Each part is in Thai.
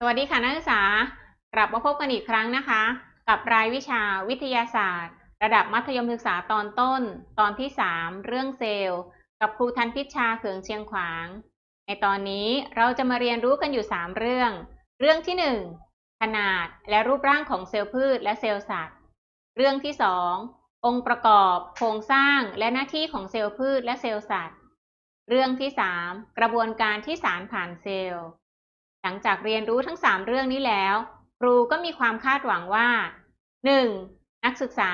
สวัสดีค่ะนักศึกษากลับมาพบกันอีกครั้งนะคะ กับรายวิชาวิทยาศาสตร์ ระดับมัธยมศึกษาตอนต้น ตอนที่ 3 เรื่องเซลล์ กับครูทันพิชชาเขืองเชียงขวาง ในตอนนี้เราจะมาเรียนรู้กันอยู่ 3 เรื่อง เรื่องที่ 1 ขนาดและรูปร่างของเซลล์พืชและเซลล์สัตว์ เรื่องที่ 2 องค์ประกอบโครงสร้างและหน้าที่ของเซลล์พืชและเซลล์สัตว์ เรื่องที่ 3 กระบวนการที่สารผ่านเซลล์ ลังจากเรียนรู้ทั้ง 3 เรื่องนี้แล้ว ครูก็มีความคาดหวังว่า 1. นักศึกษา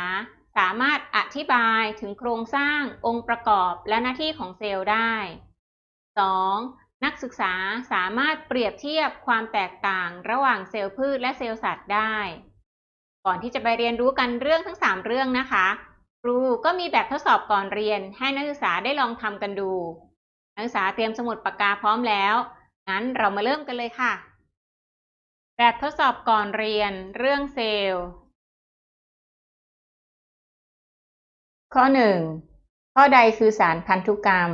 สามารถอธิบายถึงโครงสร้างองค์ประกอบและหน้าที่ของเซลล์ได้ 2. นักศึกษาสามารถเปรียบเทียบความแตกต่างระหว่างเซลล์พืชและเซลล์สัตว์ได้ ก่อนที่จะไปเรียนรู้กันเรื่องทั้ง 3 เรื่องนะคะ ครูก็มีแบบทดสอบก่อนเรียนให้นักศึกษาได้ลองทำกันดู นักศึกษาเตรียมสมุดปากกาพร้อมแล้ว งั้นเรามาเริ่มกันเลยค่ะ แบบทดสอบก่อนเรียนเรื่องเซลล์ ข้อ 1. ข้อใดคือสารพันธุกรรม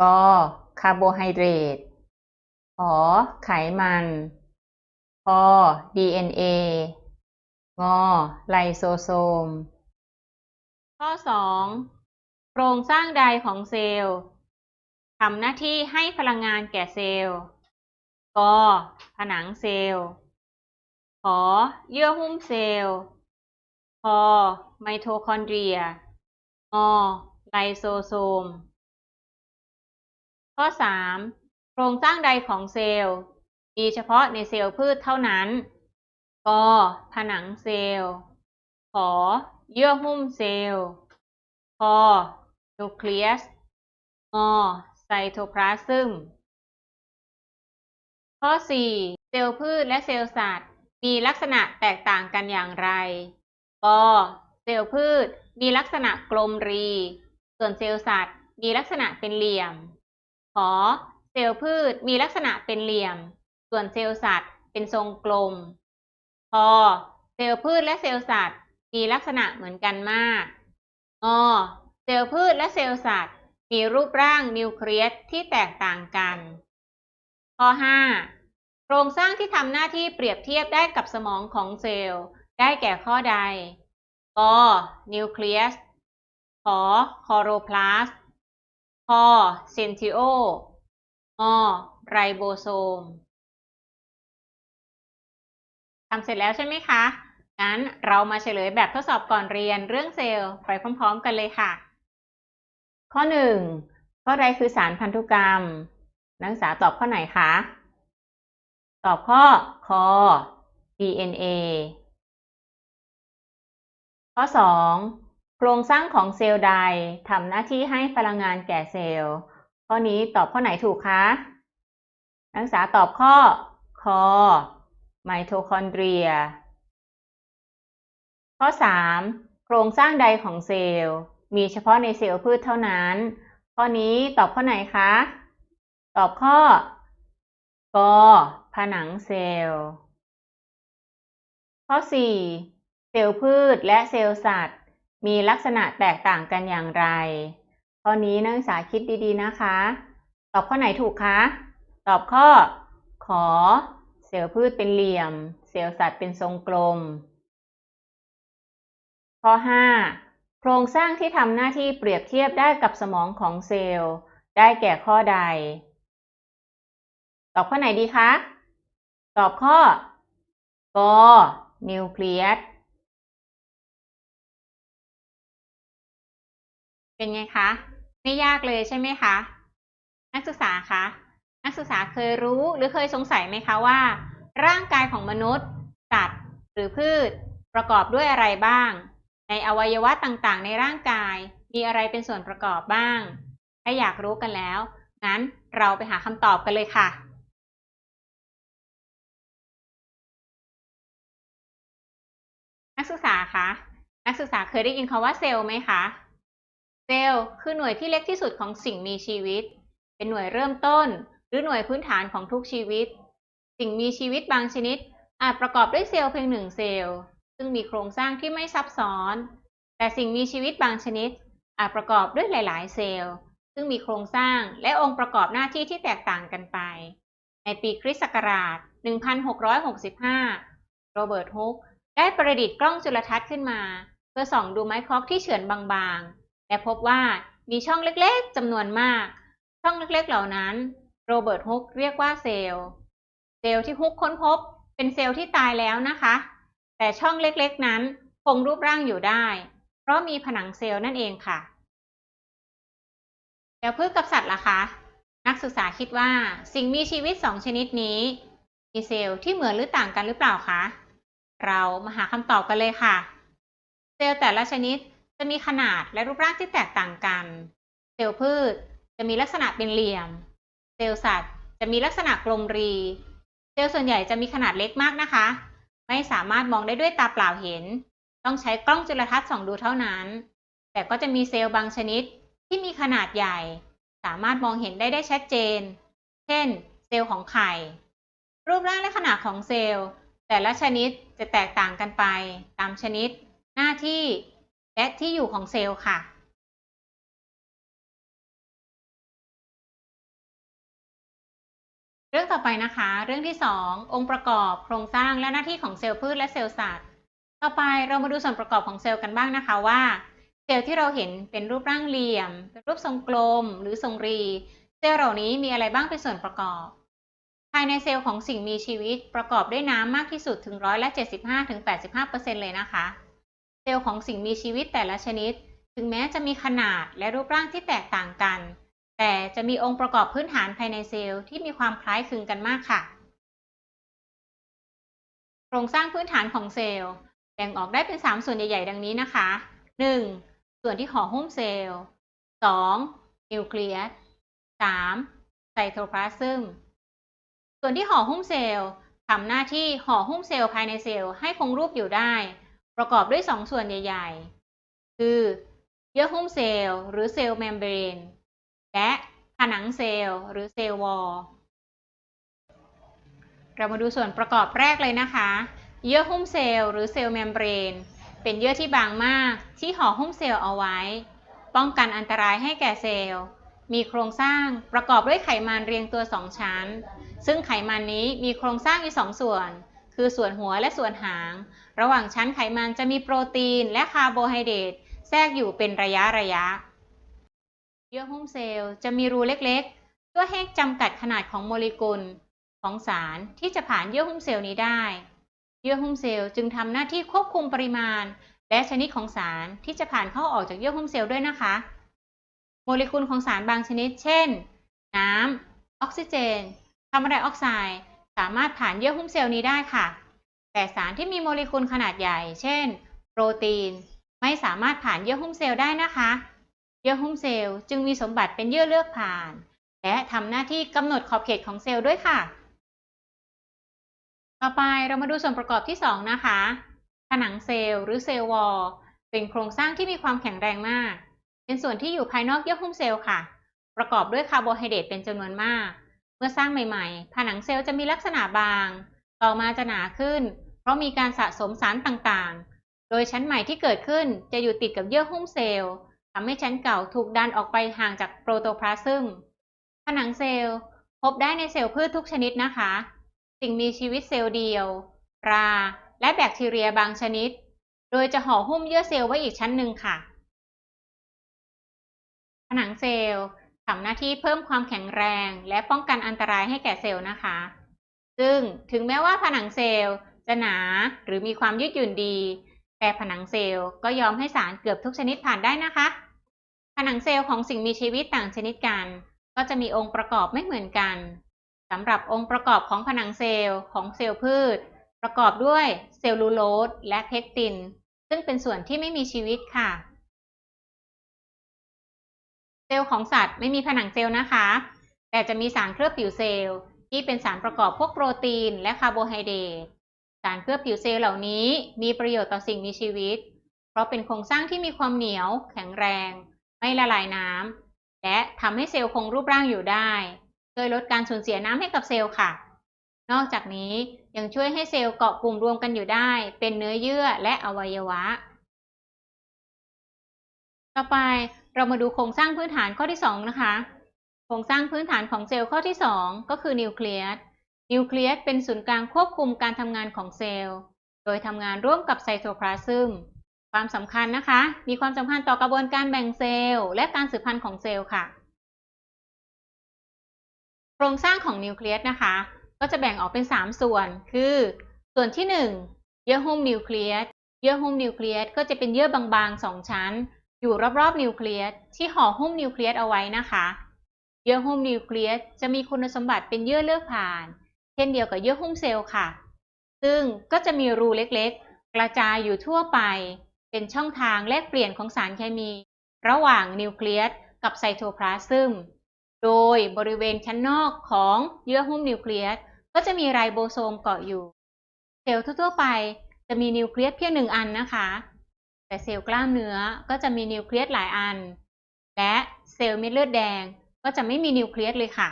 ก คาร์โบไฮเดรต ขอ ไขมันพ DNA งไลโซโซม ข้อ 2. โครงสร้างใดของเซลล์ ทำหน้าที่ให้พลังงานแก่เซลล์กผนังเซลล์ขอเยื่อหุ้มเซลล์พไมโทคอนเดรียงไลโซโซม ข้อ 3. โครงสร้างใดของเซลล์ มีเฉพาะในเซลล์พืชเท่านั้นกผนังเซลล์ ขอเยื่อหุ้มเซลล์พนูคลียสง ไซโทพลาซึม ข้อ 4. เซลล์พืชและเซลล์สัตว์ มีลักษณะแตกต่างกันอย่างไรกเซลล์พืชมีลักษณะกลมรี ส่วนเซลล์สัตว์มีลักษณะเป็นเหลี่ยม ขอ เซลล์พืชมีลักษณะเป็นเหลี่ยม ส่วนเซลล์สัตว์เป็นทรงกลมพเซลล์พืชและเซลล์สัตว์มีลักษณะเหมือนกันมากงเซลล์พืชและเซลล์สัตว์ มีรูปร่างนิวเคลียสที่แตกต่างกัน ข้อ 5. โครงสร้างที่ทำหน้าที่เปรียบเทียบได้กับสมองของเซลล์ ได้แก่ข้อใดกนิวเคลียสขอคอโรพลาสต์พเซนทิโองไรโบโซมทำเสร็จแล้วใช่ไหมคะ งั้นเรามาเฉลยแบบทดสอบก่อนเรียนเรื่องเซลล์ไปพร้อม ๆ กันเลยค่ะ ข้อ 1. ข้อใดคือสารพันธุกรรม นักศึกษาตอบข้อไหนคะ ตอบข้อคอ DNA ข้อ 2. โครงสร้างของเซลล์ใดทำหน้าที่ให้พลังงานแก่เซลล์ ข้อนี้ตอบข้อไหนถูกคะ นักศึกษาตอบข้อคอไมโทคอนเดรีย ข้อ 3. โครงสร้างใดของเซลล์ มีเฉพาะในเซลล์พืชเท่านั้น ข้อนี้ตอบข้อไหนคะ ตอบข้อกผนังเซลล์ ข้อ 4. เซลล์พืชและเซลล์สัตว์ มีลักษณะแตกต่างกันอย่างไร ข้อนี้นักศึกษาคิดดีๆนะคะ ตอบข้อไหนถูกคะ ตอบข้อ ขอ เซลล์พืชเป็นเหลี่ยม เซลล์สัตว์เป็นทรงกลม ข้อ 5. โครงสร้างที่ทำหน้าที่เปรียบเทียบได้กับสมองของเซลล์ ได้แก่ข้อใด ตอบข้อไหนดีคะ ตอบข้อกนิวเคลียสเป็นไงคะ ไม่ยากเลยใช่ไหมคะ นักศึกษาคะนักศึกษาเคยรู้หรือเคยสงสัยไหมคะว่า ร่างกายของมนุษย์ สัตว์ หรือพืช ประกอบด้วยอะไรบ้าง ในอวัยวะต่างๆ ในร่างกาย มีอะไรเป็นส่วนประกอบบ้าง ถ้าอยากรู้กันแล้ว งั้นเราไปหาคำตอบกันเลยค่ะ นักศึกษาคะ นักศึกษาเคยได้ยินคาว่าเซลล์ไหมคะ เซลล์คือหน่วยที่เล็กที่สุดของสิ่งมีชีวิต เป็นหน่วยเริ่มต้น หรือหน่วยพื้นฐานของทุกชีวิต สิ่งมีชีวิตบางชนิดอาจประกอบด้วยเซลล์เพียงหนึ่งเซลล์ ซึ่งมีโครงสร้างที่ไม่ซับซ้อน แต่สิ่งมีชีวิตบางชนิด อาจประกอบด้วยหลาย ๆ เซลล์ ซึ่งมีโครงสร้างและองค์ประกอบหน้าที่ที่แตกต่างกันไป ในปีคริสต์ศักราช 1665 โรเบิร์ตฮุกได้ประดิษฐ์กล้องจุลทรรศน์ขึ้นมา เพื่อส่องดูไม้คอกที่เฉือนบางๆ และพบว่ามีช่องเล็ก ๆจำนวนมาก ช่องเล็ก ๆ เหล่านั้น โรเบิร์ตฮุกเรียกว่าเซลล์ เซลล์ที่ฮุกค้นพบ เป็นเซลล์ที่ตายแล้วนะคะ แต่ช่องเล็กๆนั้นคงรูปร่างอยู่ได้ เพราะมีผนังเซลล์นั่นเองค่ะแล้วพืชกับสัตว์ล่ะคะ นักศึกษาคิดว่าสิ่งมีชีวิตสองชนิดนี้ มีเซลล์ที่เหมือนหรือต่างกันหรือเปล่าคะ เรามาหาคำตอบกันเลยค่ะ เซลล์แต่ละชนิดจะมีขนาดและรูปร่างที่แตกต่างกัน เซลล์พืชจะมีลักษณะเป็นเหลี่ยม เซลล์สัตว์จะมีลักษณะกลมรี เซลล์ส่วนใหญ่จะมีขนาดเล็กมากนะคะ ไม่สามารถมองได้ด้วยตาเปล่าเห็น ต้องใช้กล้องจุลทรรศน์ส่องดูเท่านั้น แต่ก็จะมีเซลล์บางชนิดที่มีขนาดใหญ่ สามารถมองเห็นได้ได้ชัดเจน เช่น เซลล์ของไข่ รูปร่างและขนาดของเซลล์ แต่ละชนิดจะแตกต่างกันไป ตามชนิด หน้าที่ และที่อยู่ของเซลล์ค่ะ เรื่องต่อไปนะคะ เรื่องที่ 2 องค์ประกอบโครงสร้างและหน้าที่ของเซลล์พืชและเซลล์สัตว์ ต่อไปเรามาดูส่วนประกอบของเซลล์กันบ้างนะคะว่า เซลล์ที่เราเห็นเป็นรูปร่างเหลี่ยม เป็นรูปทรงกลม หรือทรงรี เซลล์เหล่านี้มีอะไรบ้างเป็นส่วนประกอบ ภายในเซลล์ของสิ่งมีชีวิตประกอบด้วยน้ำมากที่สุดถึงร้อยละ75ถึง85%เลยนะคะ เซลล์ของสิ่งมีชีวิตแต่ละชนิด ถึงแม้จะมีขนาดและรูปร่างที่แตกต่างกัน แต่จะมีองค์ประกอบพื้นฐานภายในเซลล์ที่มีความคล้ายคลึงกันมากค่ะ โครงสร้างพื้นฐานของเซลล์แบ่งออกได้เป็น 3 ส่วนใหญ่ ๆ ดังนี้นะคะ 1. ส่วนที่ห่อหุ้มเซลล์ 2. นิวเคลียส 3. ไซโทพลาซึมส่วนที่ห่อหุ้มเซลล์ทำหน้าที่ห่อหุ้มเซลล์ภายในเซลล์ให้คงรูปอยู่ได้ ประกอบด้วย 2 ส่วนใหญ่ ๆ คือ เยื่อหุ้มเซลล์หรือเซลล์เมมเบรน และผนังเซลล์หรือเซลล์วอลเรามาดูส่วนประกอบแรกเลยนะคะ เยื่อหุ้มเซลล์หรือเซลล์เมมเบรนเป็นเยื่อที่บางมากที่ห่อหุ้มเซลล์เอาไว้ ป้องกันอันตรายให้แก่เซลล์ มีโครงสร้างประกอบด้วยไขมันเรียงตัว 2 ชั้น ซึ่งไขมันนี้มีโครงสร้างอยู่สองส่วน คือส่วนหัวและส่วนหาง ระหว่างชั้นไขมันจะมีโปรตีนและคาร์โบไฮเดรตแทรกอยู่เป็นระยะระยะ เยื่อหุ้มเซลล์จะมีรูเล็กๆ เพื่อให้จำกัดขนาดของโมเลกุลของสารที่จะผ่านเยื่อหุ้มเซลล์นี้ได้ เยื่อหุ้มเซลล์จึงทำหน้าที่ควบคุมปริมาณ และชนิดของสารที่จะผ่านเข้าออกจากเยื่อหุ้มเซลล์ด้วยนะคะ โมเลกุลของสารบางชนิด เช่น น้ำออกซิเจนคาร์บอนไดออกไซด์สามารถผ่านเยื่อหุ้มเซลล์นี้ได้ค่ะ แต่สารที่มีโมเลกุลขนาดใหญ่ เช่น โปรตีน ไม่สามารถผ่านเยื่อหุ้มเซลล์ได้นะคะ เยื่อหุ้มเซลล์จึงมีสมบัติเป็นเยื่อเลือกผ่าน และทำหน้าที่กำหนดขอบเขตของเซลล์ด้วยค่ะ ต่อไปเรามาดูส่วนประกอบที่ 2 นะคะ ผนังเซลล์หรือเซลล์วอลเป็นโครงสร้างที่มีความแข็งแรงมาก เป็นส่วนที่อยู่ภายนอกเยื่อหุ้มเซลล์ค่ะ ประกอบด้วยคาร์โบไฮเดรตเป็นจำนวนมาก เมื่อสร้างใหม่ๆ ผนังเซลล์จะมีลักษณะบาง ต่อมาจะหนาขึ้น เพราะมีการสะสมสารต่างๆ โดยชั้นใหม่ที่เกิดขึ้นจะอยู่ติดกับเยื่อหุ้มเซลล์ ทำให้ชั้นเก่าถูกดันออกไปห่างจากโปรโตพลาซึม ผนังเซลล์ พบได้ในเซลล์พืชทุกชนิดนะคะ สิ่งมีชีวิตเซลล์เดียว รา และแบคทีเรียบางชนิด โดยจะห่อหุ้มเยื่อเซลล์ไว้อีกชั้นหนึ่งค่ะ ผนังเซลล์ทำหน้าที่เพิ่มความแข็งแรงและป้องกันอันตรายให้แก่เซลล์นะคะ ซึ่งถึงแม้ว่าผนังเซลล์จะหนาหรือมีความยืดหยุ่นดี แต่ผนังเซลล์ก็ยอมให้สารเกือบทุกชนิดผ่านได้นะคะ ผนังเซลล์ของสิ่งมีชีวิตต่างชนิดกัน ก็จะมีองค์ประกอบไม่เหมือนกันสำหรับองค์ประกอบของผนังเซลล์ของเซลล์พืช ประกอบด้วยเซลลูโลสและเพกติน ซึ่งเป็นส่วนที่ไม่มีชีวิตค่ะ เซลล์ของสัตว์ไม่มีผนังเซลล์นะคะ แต่จะมีสารเคลือบผิวเซลล์ที่เป็นสารประกอบพวกโปรตีนและคาร์โบไฮเดรต สารเคลือบผิวเซลล์เหล่านี้มีประโยชน์ต่อสิ่งมีชีวิต เพราะเป็นโครงสร้างที่มีความเหนียว แข็งแรง ไม่ละลายน้ำและทำให้เซลล์คงรูปร่างอยู่ได้ช่วยลดการสูญเสียน้ำให้กับเซลล์ค่ะ นอกจากนี้ยังช่วยให้เซลล์เกาะกลุ่มรวมกันอยู่ได้ เป็นเนื้อเยื่อและอวัยวะ ต่อไปเรามาดูโครงสร้างพื้นฐานข้อที่ 2 นะคะ โครงสร้างพื้นฐานของเซลล์ข้อที่ 2 ก็คือนิวเคลียส นิวเคลียสเป็นศูนย์กลางควบคุมการทำงานของเซลล์ โดยทำงานร่วมกับไซโตพลาซึม ความสำคัญนะคะ มีความสำคัญต่อกระบวนการแบ่งเซลล์ และการสืบพันธุ์ของเซลล์ค่ะ โครงสร้างของนิวเคลียสนะคะ ก็จะแบ่งออกเป็น 3 ส่วน คือ ส่วนที่ 1 เยื่อหุ้มนิวเคลียส เยื่อหุ้มนิวเคลียสก็จะเป็นเยื่อบางๆ 2 ชั้น อยู่รอบๆนิวเคลียสที่ห่อหุ้มนิวเคลียสเอาไว้นะคะ เยื่อหุ้มนิวเคลียสจะมีคุณสมบัติเป็นเยื่อเลือกผ่าน ช่นเดียวกับเยื่อหุ้มเซลล์ค่ะ ซึ่งก็จะมีรูเล็กๆ กระจายอยู่ทั่วไป เป็นช่องทางแลกเปลี่ยนของสารเคมี ระหว่างนิวเคลียสกับไซโตพลาซึม โดยบริเวณชั้นนอกของเยื่อหุ้มนิวเคลียสก็จะมีไรโบโซมเกาะอยู่ เซลล์ทั่วๆไปจะมีนิวเคลียสเพียงหนึ่งอันนะคะ แต่เซลล์กล้ามเนื้อก็จะมีนิวเคลียสหลายอัน และเซลล์เม็ดเลือดแดงก็จะไม่มีนิวเคลียสเลยค่ะ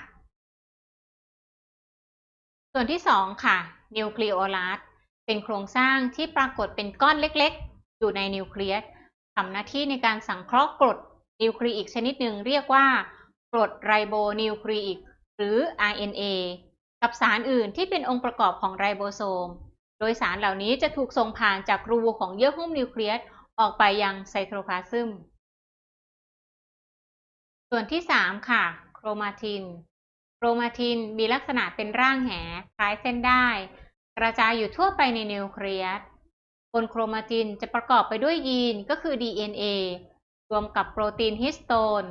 ส่วนที่ 2 ค่ะนิวคลีโอลัสเป็นโครงสร้างที่ปรากฏเป็นก้อนเล็กๆ อยู่ในนิวเคลียสทำหน้าที่ในการสังเคราะห์กรดนิวคลีอิกชนิดหนึ่งเรียกว่ากรดไรโบนิวคลีอิกหรือ RNA กับสารอื่นที่เป็นองค์ประกอบของไรโบโซม โดยสารเหล่านี้จะถูกส่งผ่านจากรูของเยื่อหุ้มนิวเคลียสออกไปยังไซโตพลาซึม ส่วนที่ 3 ค่ะ โครมาติน โครมาตินมีลักษณะเป็นร่างแหคล้ายเส้นได้ กระจายอยู่ทั่วไปในนิวเคลียสบนโครมาตินจะประกอบไปด้วยยีนก็คือ DNA รวมกับโปรตีนฮิสโตน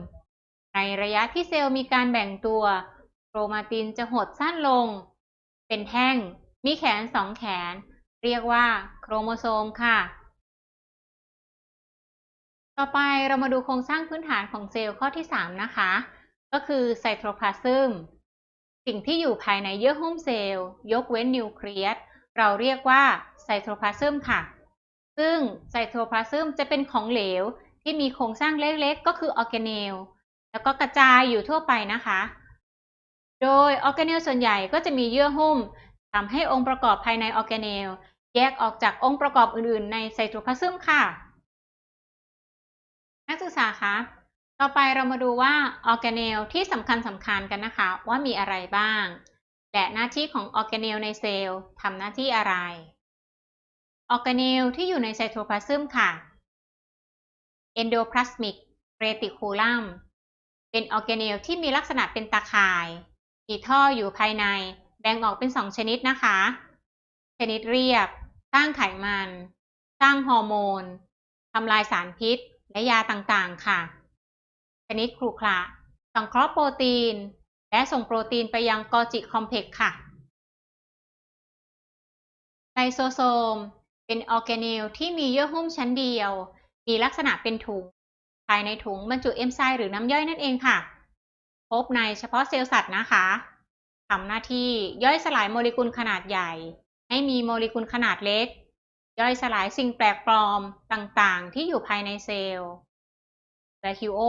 ในระยะที่เซลล์มีการแบ่งตัว โครมาตินจะหดสั้นลง เป็นแท่ง มีแขนสองแขน เรียกว่าโครโมโซมค่ะ ต่อไปเรามาดูโครงสร้างพื้นฐานของเซลล์ข้อที่ 3 นะคะ ก็คือไซโตพลาซึม สิ่งที่อยู่ภายในเยื่อหุ้มเซลล์ยกเว้นนิวเคลียสเราเรียกว่าไซโตพลาซึมค่ะ ซึ่งไซโตพลาซึมจะเป็นของเหลวที่มีโครงสร้างเล็กๆ ก็คือออร์แกเนลแล้วก็กระจายอยู่ทั่วไปนะคะ โดยออร์แกเนลส่วนใหญ่ก็จะมีเยื่อหุ้มทำให้องค์ประกอบภายในออร์แกเนลแยกออกจากองค์ประกอบอื่นๆ ในไซโตพลาซึมค่ะ นักศึกษาคะ ต่อไปเรามาดูว่าออร์แกเนลที่สำคัญสำคัญกันนะคะ ว่ามีอะไรบ้าง และหน้าที่ของออร์แกเนลในเซลล์ทำหน้าที่อะไรออร์แกเนลที่อยู่ในไซโตพลาซึมค่ะ endoplasmic reticulum เป็นออร์แกเนลที่มีลักษณะเป็นตาข่าย มีท่ออยู่ภายใน แบ่งออกเป็น2ชนิดนะคะ ชนิดเรียบ สร้างไขมัน สร้างฮอร์โมนทำลายสารพิษ และยาต่างๆค่ะ ชนิดครุขระสังเคราะห์โปรตีน และส่งโปรตีนไปยังกอจิคอมเพล็กซ์ค่ะไลโซโซม เป็นออร์แกเนลที่มีเยื่อหุ้มชั้นเดียว มีลักษณะเป็นถุง ภายในถุงบรรจุเอนไซม์หรือน้ำย่อยนั่นเองค่ะ พบในเฉพาะเซลล์สัตว์นะคะทำหน้าที่ย่อยสลายโมเลกุลขนาดใหญ่ ให้มีโมเลกุลขนาดเล็ก ย่อยสลายสิ่งแปลกปลอมต่างๆ ที่อยู่ภายในเซลล์แวคิโอ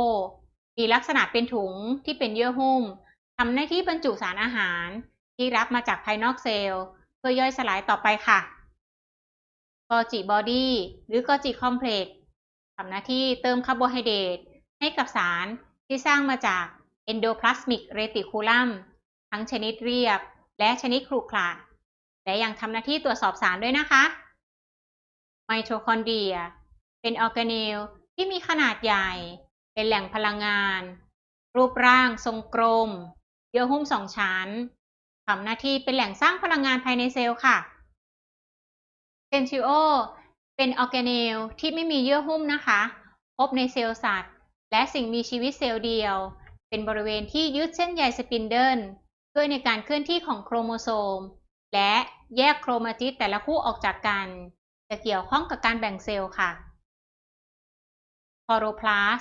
มีลักษณะเป็นถุงที่เป็นเยื่อหุ้มทำหน้าที่บรรจุสารอาหาร ที่รับมาจากภายนอกเซลล์ เพื่อย่อยสลายต่อไปค่ะกอจิบอดี้หรือกอจิคอมเพล็กซ์ทำหน้าที่เติมคาร์โบไฮเดรตให้กับสารที่สร้างมาจาก endoplasmic reticulum ทั้งชนิดเรียบ และชนิดครุขระและยังทำหน้าที่ตรวจสอบสารด้วยนะคะไมโทคอนเดรีย เป็นออร์แกเนลที่มีขนาดใหญ่ เป็นแหล่งพลังงาน รูปร่างทรงกลม เยื่อหุ้มสองชั้นทำหน้าที่เป็นแหล่งสร้างพลังงานภายในเซลล์ค่ะเซนทิโอเป็นออร์แกเนลที่ไม่มีเยื่อหุ้มนะคะ พบในเซลล์สัตว์ และสิ่งมีชีวิตเซลล์เดียว เป็นบริเวณที่ยึดเส้นใยสปินเดิลช่วยในการเคลื่อนที่ของโครโมโซม และแยกโครมาติดแต่ละคู่ออกจากกัน จะเกี่ยวข้องกับการแบ่งเซลล์ค่ะคอโรพลาส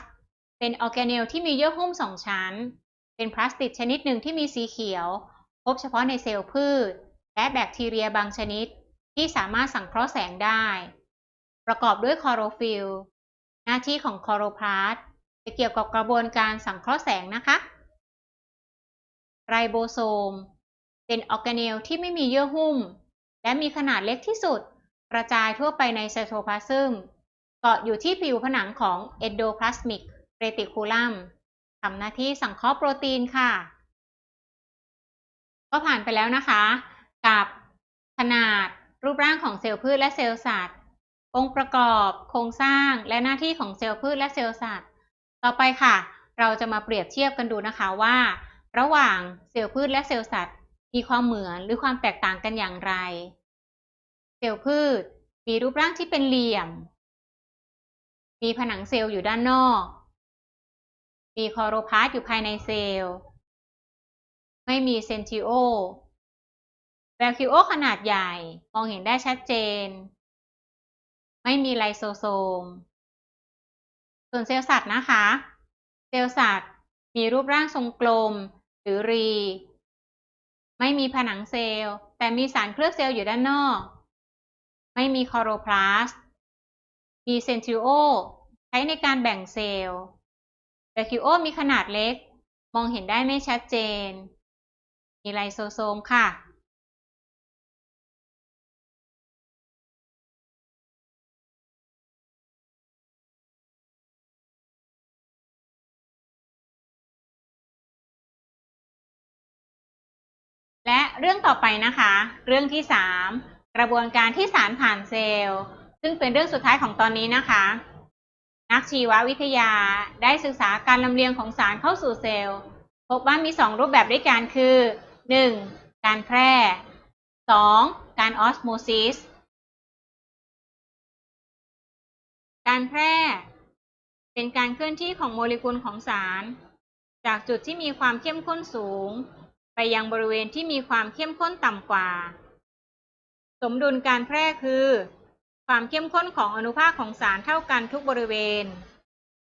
เป็นออร์แกเนลที่มีเยื่อหุ้มสองชั้น เป็นพลาสติกชนิดหนึ่งที่มีสีเขียว พบเฉพาะในเซลล์พืช และแบคทีเรียบางชนิด ที่สามารถสังเคราะห์แสงได้ ประกอบด้วยคลอโรฟิลหน้าที่ของคลอโรพลาสจะเกี่ยวกับกระบวนการสังเคราะห์แสงนะคะ ไรโบโซม เป็นออร์แกเนลที่ไม่มีเยื่อหุ้ม และมีขนาดเล็กที่สุด กระจายทั่วไปในไซโตพลาซึมเกาะอยู่ที่ผิวผนังของเอนโดพลาสมิก endoplasmic reticulum ทำหน้าที่สังเคราะห์โปรตีนค่ะ ก็ผ่านไปแล้วนะคะ กับขนาดรูปร่างของเซลล์พืชและเซลล์สัตว์ องค์ประกอบโครงสร้างและหน้าที่ของเซลล์พืชและเซลล์สัตว์ ต่อไปค่ะ เราจะมาเปรียบเทียบกันดูนะคะว่า ระหว่างเซลล์พืชและเซลล์สัตว์ มีความเหมือนหรือความแตกต่างกันอย่างไร เซลล์พืชมีรูปร่างที่เป็นเหลี่ยม มีผนังเซลล์อยู่ด้านนอก มีคอโรพลาสต์อยู่ภายในเซลล์ ไม่มีเซนทิโอแวคิโอขนาดใหญ่ มองเห็นได้ชัดเจน ไม่มีไลโซโซม ส่วนเซลล์สัตว์นะคะ เซลล์สัตว์มีรูปร่างทรงกลม หรือรี ไม่มีผนังเซลล์ แต่มีสารเคลือบเซลล์อยู่ด้านนอก ไม่มีคอโรพลาสต์มีเซนทริโอ ใช้ในการแบ่งเซลล์ แวคิโอมีขนาดเล็ก มองเห็นได้ไม่ชัดเจน มีไลโซโซมค่ะ และเรื่องต่อไปนะคะ เรื่องที่ 3 กระบวนการที่สารผ่านเซลล์ ซึ่งเป็นเรื่องสุดท้ายของตอนนี้นะคะ นักชีววิทยาได้ศึกษาการลำเลียงของสารเข้าสู่เซลล์ พบว่ามี 2 รูปแบบด้วยกันคือ 1. การแพร่ 2. การออสโมซิสการแพร่ เป็นการเคลื่อนที่ของโมเลกุลของสาร จากจุดที่มีความเข้มข้นสูง ไปยังบริเวณที่มีความเข้มข้นต่ำกว่า สมดุลการแพร่คือ ความเข้มข้นของอนุภาคของสารเท่ากันทุกบริเวณ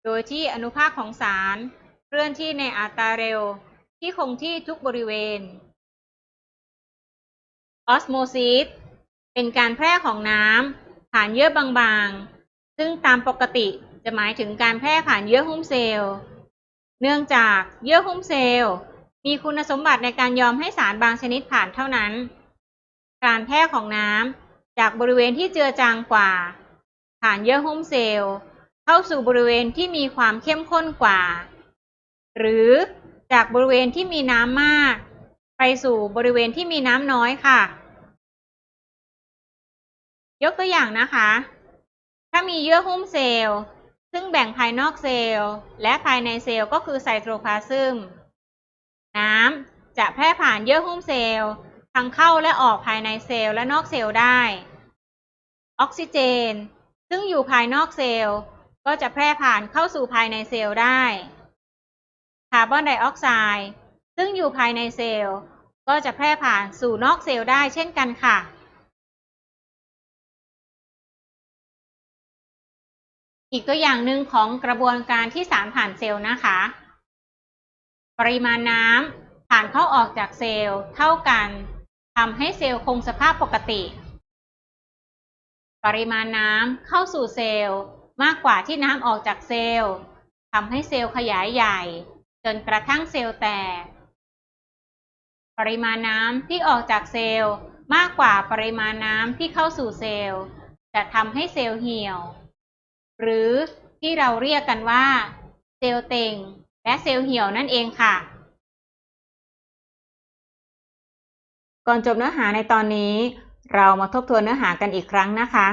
โดยที่อนุภาคของสารเคลื่อนที่ในอัตราเร็วที่คงที่ทุกบริเวณ ออสโมซิสเป็นการแพร่ของน้ำผ่านเยื่อบางๆ ซึ่งตามปกติจะหมายถึงการแพร่ผ่านเยื่อหุ้มเซลล์ เนื่องจากเยื่อหุ้มเซลล์ มีคุณสมบัติในการยอมให้สารบางชนิดผ่านเท่านั้น การแพร่ของน้ำ จากบริเวณที่เจือจางกว่า ผ่านเยื่อหุ้มเซลล์ เข้าสู่บริเวณที่มีความเข้มข้นกว่า หรือจากบริเวณที่มีน้ำมาก ไปสู่บริเวณที่มีน้ำน้อยค่ะ ยกตัวอย่างนะคะ ถ้ามีเยื่อหุ้มเซลล์ ซึ่งแบ่งภายนอกเซลล์ และภายในเซลล์ก็คือไซโตพลาซึม น้ำจะแพร่ผ่านเยื่อหุ้มเซลล์ ทั้งเข้าและออกภายในเซลล์และนอกเซลล์ได้ ออกซิเจน ซึ่งอยู่ภายนอกเซลล์ ก็จะแพร่ผ่านเข้าสู่ภายในเซลล์ได้ คาร์บอนไดออกไซด์ ซึ่งอยู่ภายในเซลล์ ก็จะแพร่ผ่านสู่นอกเซลล์ได้เช่นกันค่ะอีกตัวอย่างหนึ่งของกระบวนการที่สารผ่านเซลล์นะคะ ปริมาณน้ำผ่านเข้าออกจากเซลล์เท่ากัน ทำให้เซลล์คงสภาพปกติ ปริมาณน้ำเข้าสู่เซลล์มากกว่าที่น้ำออกจากเซลล์ทำให้เซลล์ขยายใหญ่ จนกระทั่งเซลล์แตก ปริมาณน้ำที่ออกจากเซลล์มากกว่าปริมาณน้ำที่เข้าสู่เซลล์ จะทำให้เซลล์เหี่ยว หรือที่เราเรียกกันว่า เซลล์เต่งและเซลล์เหี่ยวนั่นเองค่ะ ก่อนจบเนื้อหาในตอนนี้ เรามาทบทวนเนื้อหากันอีกครั้งนะคะ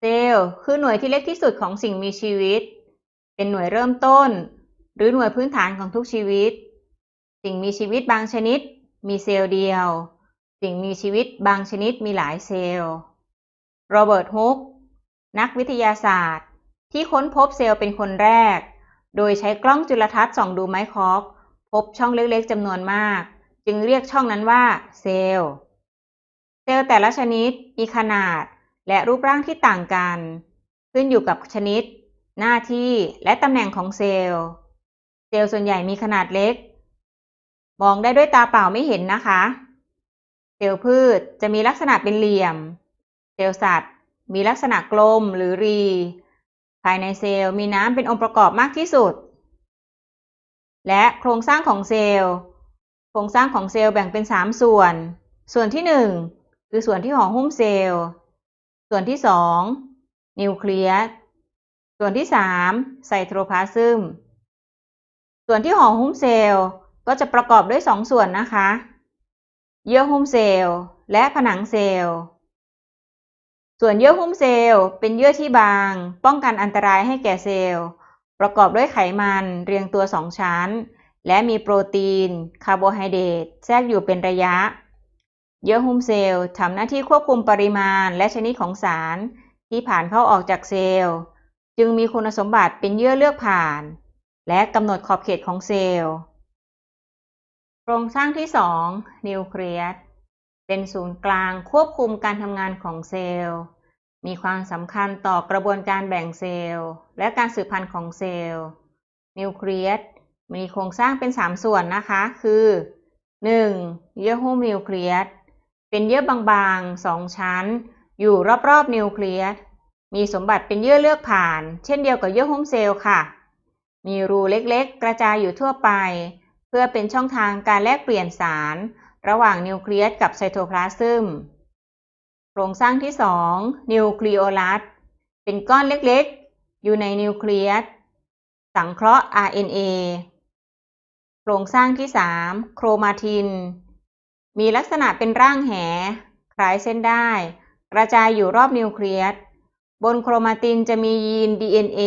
เซลล์คือหน่วยที่เล็กที่สุดของสิ่งมีชีวิต เป็นหน่วยเริ่มต้น หรือหน่วยพื้นฐานของทุกชีวิต สิ่งมีชีวิตบางชนิด มีเซลล์เดียว สิ่งมีชีวิตบางชนิดมีหลายเซลล์โรเบิร์ตฮุกนักวิทยาศาสตร์ ที่ค้นพบเซลล์เป็นคนแรก โดยใช้กล้องจุลทรรศน์ส่องดูไม้คอกพบช่องเล็กๆจำนวนมาก จึงเรียกช่องนั้นว่าเซลล์ เซลล์แต่ละชนิดมีขนาดและรูปร่างที่ต่างกัน ขึ้นอยู่กับชนิด หน้าที่และตำแหน่งของเซลล์ เซลล์ส่วนใหญ่มีขนาดเล็ก มองได้ด้วยตาเปล่าไม่เห็นนะคะ เซลล์พืชจะมีลักษณะเป็นเหลี่ยม เซลล์สัตว์ มีลักษณะกลมหรือรี ภายในเซลล์มีน้ำเป็นองค์ประกอบมากที่สุด และโครงสร้างของเซลล์ ครงสร้างของเซลล์แบ่งเป็น 3 ส่วน ส่วนที่ 1 คือส่วนที่ห่อหุ้มเซลล์ ส่วนที่ 2 นิวเคลียส ส่วนที่ 3 ไซโตพลาซึม ส่วนที่ห่อหุ้มเซลล์ก็จะประกอบด้วย 2 ส่วนนะคะ เยื่อหุ้มเซลล์และผนังเซลล์ ส่วนเยื่อหุ้มเซลล์เป็นเยื่อที่บาง ป้องกันอันตรายให้แก่เซลล์ ประกอบด้วยไขมันเรียงตัวสองชั้น และมีโปรตีน คาร์โบไฮเดรตแทรกอยู่เป็นระยะ เยื่อหุ้มเซลล์ทำหน้าที่ควบคุมปริมาณและชนิดของสาร ที่ผ่านเข้าออกจากเซลล์ จึงมีคุณสมบัติเป็นเยื่อเลือกผ่าน และกำหนดขอบเขตของเซลล์ โครงสร้างที่ 2 นิวเคลียสเป็นศูนย์กลางควบคุมการทำงานของเซลล์ มีความสำคัญต่อกระบวนการแบ่งเซลล์ และการสืบพันธุ์ของเซลล์ นิวเคลียส มีโครงสร้างเป็น 3 ส่วนนะคะ คือ 1. เยื่อหุ้มนิวเคลียส เป็นเยื่อบางๆ 2 ชั้น อยู่รอบๆนิวเคลียส มีสมบัติเป็นเยื่อเลือกผ่าน เช่นเดียวกับเยื่อหุ้มเซลล์ค่ะ มีรูเล็กๆ กระจายอยู่ทั่วไป เพื่อเป็นช่องทางการแลกเปลี่ยนสาร ระหว่างนิวเคลียสกับไซโทพลาซึม โครงสร้างที่ 2 นิวคลีโอลัส เป็นก้อนเล็กๆ อยู่ในนิวเคลียส สังเคราะห์ RNA โครงสร้างที่ 3 โครมาติน มีลักษณะเป็นร่างแห คล้ายเส้นได้ กระจายอยู่รอบนิวเคลียส บนโครมาตินจะมียีน DNA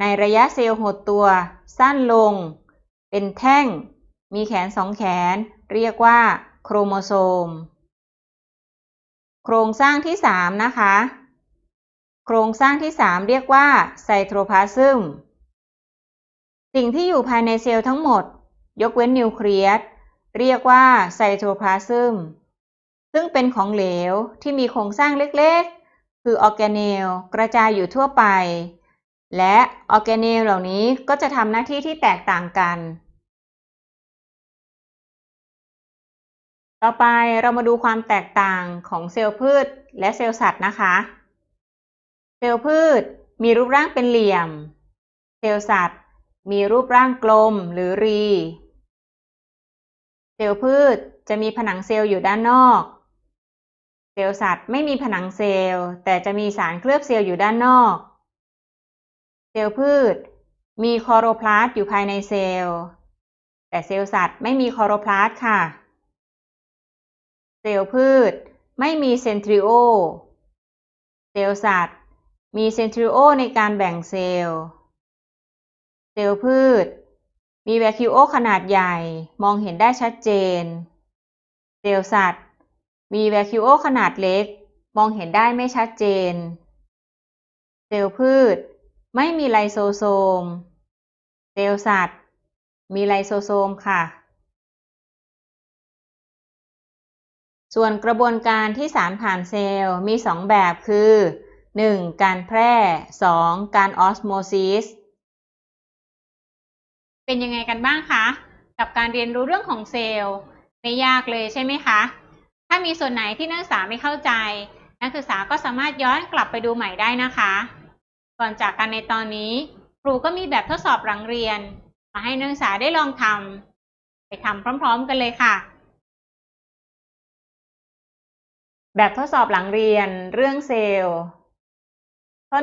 ในระยะเซลล์หดตัว สั้นลง เป็นแท่ง มีแขนสองแขน เรียกว่าโครโมโซม โครงสร้างที่ 3 นะคะ โครงสร้างที่ 3 เรียกว่าไซโทพลาซึมสิ่งที่อยู่ภายในเซลล์ทั้งหมด ยกเว้นนิวเคลียสเรียกว่าไซโทพลาซึมซึ่งเป็นของเหลวที่มีโครงสร้างเล็กๆ คือออร์แกเนลกระจายอยู่ทั่วไป และออร์แกเนลเหล่านี้ก็จะทำหน้าที่ที่แตกต่างกัน ต่อไปเรามาดูความแตกต่างของเซลล์พืชและเซลล์สัตว์นะคะ เซลล์พืชมีรูปร่างเป็นเหลี่ยม เซลล์สัตว์มีรูปร่างกลมหรือรี ซลล์พืชจะมีผนังเซลล์อยู่ด้านนอก เซลล์สัตว์ไม่มีผนังเซลล์ แต่จะมีสารเคลือบเซลล์อยู่ด้านนอก เซลล์พืช มีคอโรพลาสต์อยู่ภายในเซลล์ แต่เซลล์สัตว์ไม่มีคอโรพลาสต์ค่ะ เซลล์พืชไม่มีเซนทริโอ เซลล์สัตว์ มีเซนทริโอในการแบ่งเซลล์ เซลล์พืช มีแวคิโอขนาดใหญ่ มองเห็นได้ชัดเจน เซลล์สัตว์ มีแวคิโอขนาดเล็ก มองเห็นได้ไม่ชัดเจน เซลล์พืช ไม่มีไลโซโซม เซลล์สัตว์ มีไลโซโซมค่ะ ส่วนกระบวนการที่สารผ่านเซลล์มี 2 แบบคือ 1. การแพร่ 2. การออสโมซิส เป็นยังไงกันบ้างคะ กับการเรียนรู้เรื่องของเซลล์ไม่ยากเลยใช่ไหมคะ ถ้ามีส่วนไหนที่นักศึกษาไม่เข้าใจ นักศึกษาก็สามารถย้อนกลับไปดูใหม่ได้นะคะ ก่อนจากกันในตอนนี้ ครูก็มีแบบทดสอบหลังเรียน มาให้นักศึกษาได้ลองทำไปทำพร้อม ๆ กันเลยค่ะ แบบทดสอบหลังเรียนเรื่องเซลล์ ข้อ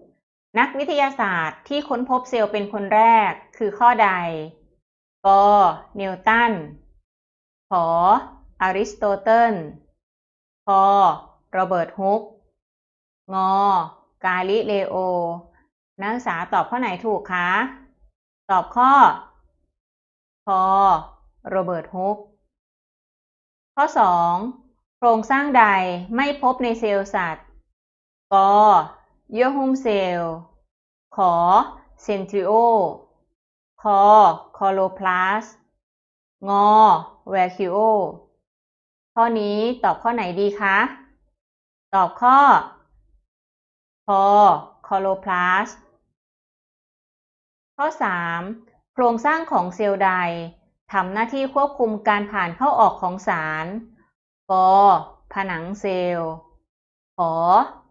1. นักวิทยาศาสตร์ที่ค้นพบเซลล์เป็นคนแรก คือข้อใดกนิวตันขออริสโตเติลพอโรเบิร์ตฮุก งอ กาลิเลโอ นักศึกษาตอบข้อไหนถูกคะ ตอบข้อ พอโรเบิร์ตฮุก ข้อ 2. โครงสร้างใดไม่พบในเซลล์สัตว์ ก เยื่อหุ้มเซลล์ ขอ เซนทริโอ คอคอโลพลาสงอแวคิโอข้อนี้ตอบข้อไหนดีคะ ตอบข้อพอคอโลพลาสข้อ 3. โครงสร้างของเซลล์ใดทำหน้าที่ควบคุมการผ่านเข้าออกของสารกผนังเซลล์ขอ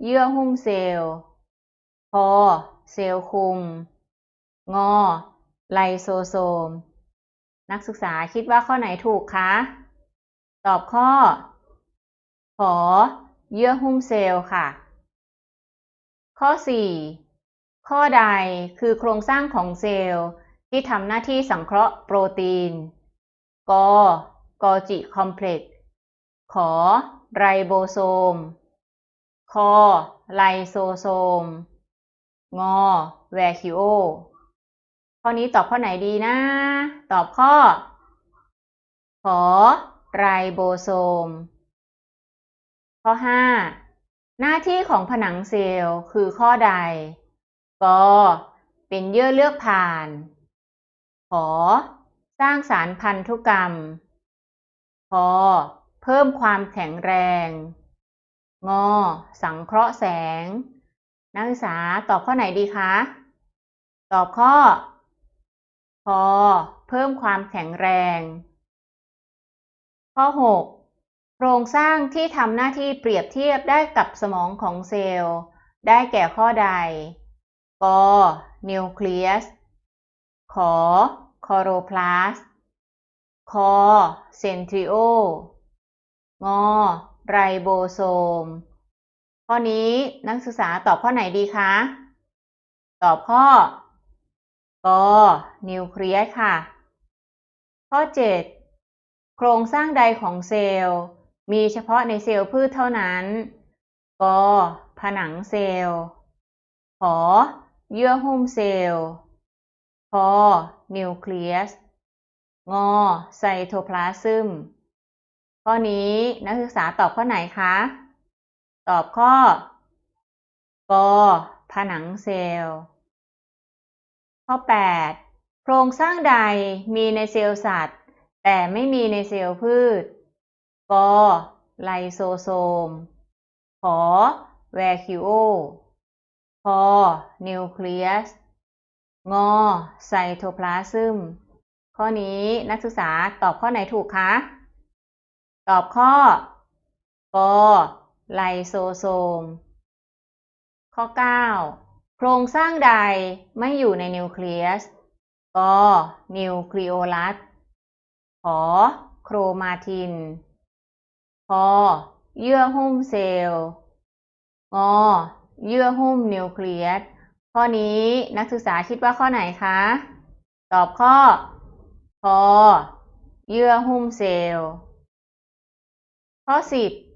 เยื่อหุ้มเซลล์พอเซลล์คุม งอ ไลโซโซม นักศึกษาคิดว่าข้อไหนถูกคะ ตอบข้อ ขอ เยื่อหุ้มเซลล์ค่ะ ข้อ 4. ข้อใดคือโครงสร้างของเซลล์ที่ทำหน้าที่สังเคราะห์โปรตีน กกอจิคอมเพล็กซ์ ขอ ไรโบโซมคอไลโซโซมงอแวคิโอ ข้อนี้ตอบข้อไหนดีนะ ตอบข้อ ขอไรโบโซม ข้อ 5 หน้าที่ของผนังเซลล์คือข้อใดกเป็นเยื่อเลือกผ่าน ขอ สร้างสารพันธุกรรมพอเพิ่มความแข็งแรง งอ สังเคราะห์แสง นักศึกษาตอบข้อไหนดีคะ ตอบข้อ พอ เพิ่มความแข็งแรง ข้อ 6 โครงสร้างที่ทำหน้าที่เปรียบเทียบได้กับสมองของเซลล์ ได้แก่ข้อใดกนิวเคลียสขอคอโรพลาสต์คอเซนทริโองอไรโบโซม ข้อนี้นักศึกษาตอบข้อไหนดีคะ ตอบข้อ กนิวเคลียสค่ะ ข้อ 7 โครงสร้างใดของเซลล์ มีเฉพาะในเซลล์พืชเท่านั้นกผนังเซลล์ขอเยื่อหุ้มเซลล์พอนิวเคลียส งอ ไซโทพลาซึม ข้อนี้นักศึกษาตอบข้อไหนคะ ตอบข้อกผนังเซลล์ ข้อ 8 โครงสร้างใดมีในเซลล์สัตว์ แต่ไม่มีในเซลล์พืชกไลโซโซมขอแวคิโอพอนิวเคลียส งอ ไซโทพลาซึม ข้อนี้นักศึกษาตอบข้อไหนถูกคะ ตอบข้อกไลโซโซม ข้อ 9 รงสร้างใดไม่อยู่ในนิวเคลียสกนิวคลีโอลัสขอโครมาทินพอเยื่อหุ้มเซลล์งอเยื่อหุ้มนิวเคลียสข้อนี้นักศึกษาคิดว่าข้อไหนคะ ตอบข้อพอเยื่อหุ้มเซลล์ ข้อ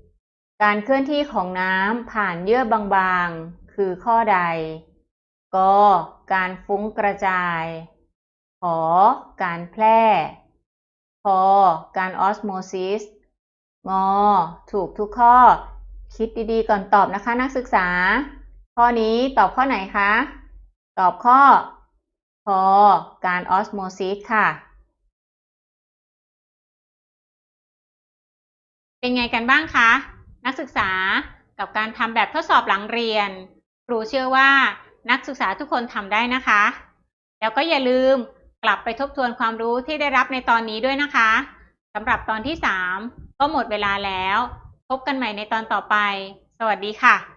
10 การเคลื่อนที่ของน้ำผ่านเยื่อบางๆ คือข้อใด กการฟุ้งกระจายขอการแพร่พอการออสโมซิสงอ ถูกทุกข้อ คิดดีๆก่อนตอบนะคะนักศึกษา ข้อนี้ตอบข้อไหนคะ ตอบข้อพอการออสโมซิสค่ะ เป็นไงกันบ้างคะ นักศึกษากับการทำแบบทดสอบหลังเรียน ครูเชื่อว่า นักศึกษาทุกคนทำได้นะคะ แล้วก็อย่าลืมกลับไปทบทวนความรู้ที่ได้รับในตอนนี้ด้วยนะคะสำหรับตอนที่ 3 ก็หมดเวลาแล้ว พบกันใหม่ในตอนต่อไป สวัสดีค่ะ